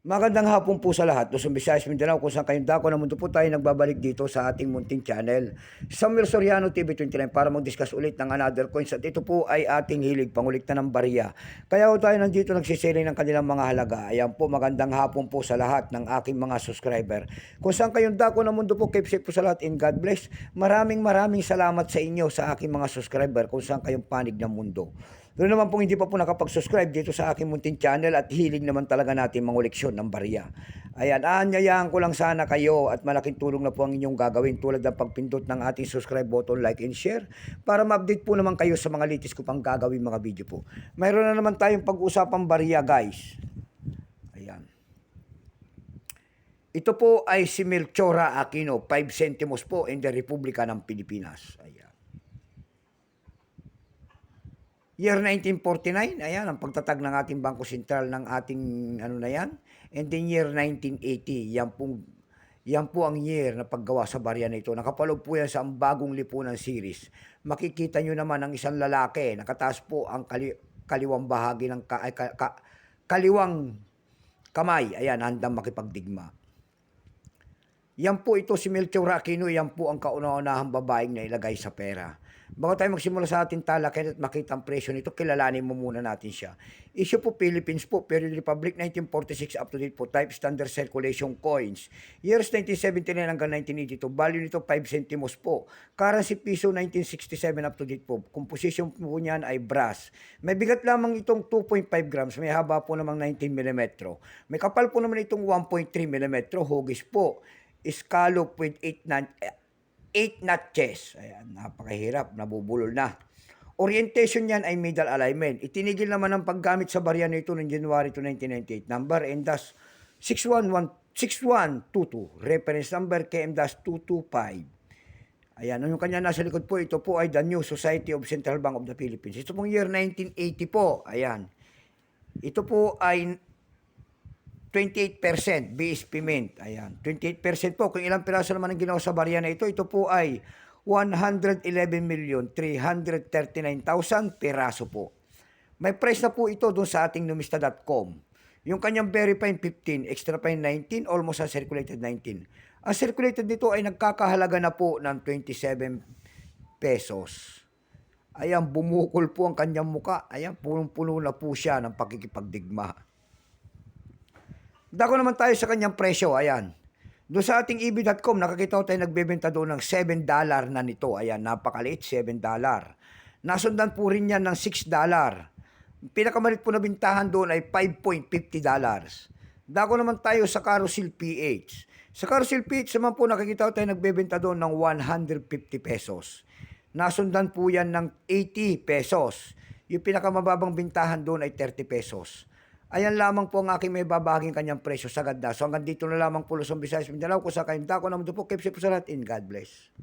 Magandang hapon po sa lahat. Luzon, Visayas, Mindanao, kung saan kayong dako na mundo po tayo nagbabalik dito sa ating munting channel. Samuel Soriano TV29 para mag-discuss ulit ng another coins at ito po ay ating hilig pangulikta ng bariya. Kaya po tayo nandito nagsisili ng kanilang mga halaga. Ayan po, magandang hapon po sa lahat ng aking mga subscriber. Kung saan kayong dako na mundo po, keep safe po sa lahat and God bless. Maraming maraming salamat sa inyo sa aking mga subscriber kung saan kayong panig ng mundo. Doon naman pong hindi pa po nakapag-subscribe dito sa aking munting channel at hilig naman talaga natin manguleksyon ng bariya. Ayan, aanyayahan ko lang sana kayo at malaking tulong na po ang inyong gagawin tulad ng pagpindot ng ating subscribe button, like and share para ma-update po naman kayo sa mga latest ko pang gagawin mga video po. Mayroon na naman tayong pag-usapang bariya guys. Ayan. Ito po ay si Melchora Aquino, 5 centimos po in the Republika ng Pilipinas. Ayan. Year 1949, ayan, ang pagtatag ng ating Bangko Sentral ng ating ano na yan. And then year 1980, yan pong yan po ang year na paggawa sa barya na ito. Nakapalog po yan sa ang bagong lipunan series. Makikita nyo naman ang isang lalaki, nakataas po ang kali, kaliwang bahagi ng ka, ka- ka- kaliwang kamay. Ayan, handang makipagdigma. Yan po ito si Melchor Aquino, yan po ang kauna-unahang babaeng na ilagay sa pera. Bago tayo magsimula sa ating talakay at makita ang presyo nito, kilalanin mo muna natin siya. Issue po Philippines po, Period Republic 1946 up to date po, type standard circulation coins. Years 1979 hanggang 1982, value nito 5 centimos po. Currency piso 1967 up to date po. Composition po niyan ay brass. May bigat lamang itong 2.5 grams, may haba po namang 19 mm. May kapal po naman itong 1.3 mm, hugis po. Scallop with 8 nut, 8 notches. Ayan, napakahirap, nabubulol na. Orientation niyan ay middle alignment. Itinigil naman ang paggamit sa barya nito noong January to 1998. Number and thus 611 6122. Reference number KM-225. Ayan, yung kanya nasa likod po, ito po ay the New Society of Central Bank of the Philippines. Ito pong year 1980 po. Ayan. Ito po ay 28% BSP Mint. Ayan. 28% po. Kung ilang piraso naman ang ginawa sa barya na ito, ito po ay 111,339,000 piraso po. May price na po ito doon sa ating numista.com. Yung kanyang verifying 15, extra fine 19, almost ang circulated 19. Ang circulated nito ay nagkakahalaga na po ng 27 pesos. Ayan, bumukol po ang kanyang muka. Ayan, punong-puno na po siya ng pakikipagdigma. Dako naman tayo sa kanyang presyo, ayan. Doon sa ating E EB.com, nakakita ko tayo nagbebenta doon ng 7 dollar na nito. Ayan, napakaliit, 7 dollar. Nasundan po rin yan ng 6 dollar. Pinakamalit po na bintahan doon ay 5.50 dollars. Dako naman tayo sa Carousel PH. Sa Carousel PH naman po nakikita ko tayo nagbebenta doon ng 150 pesos. Nasundan po yan ng 80 pesos. Yung pinakamababang bintahan doon ay 30 pesos. Ayan lamang po ang aking may babaging kanyang presyo sa ganda. So hanggang dito na lamang po Luzon, Visayas, Mindanao. Kung sa kayong dako naman po, keep safe po sa lahat in God bless.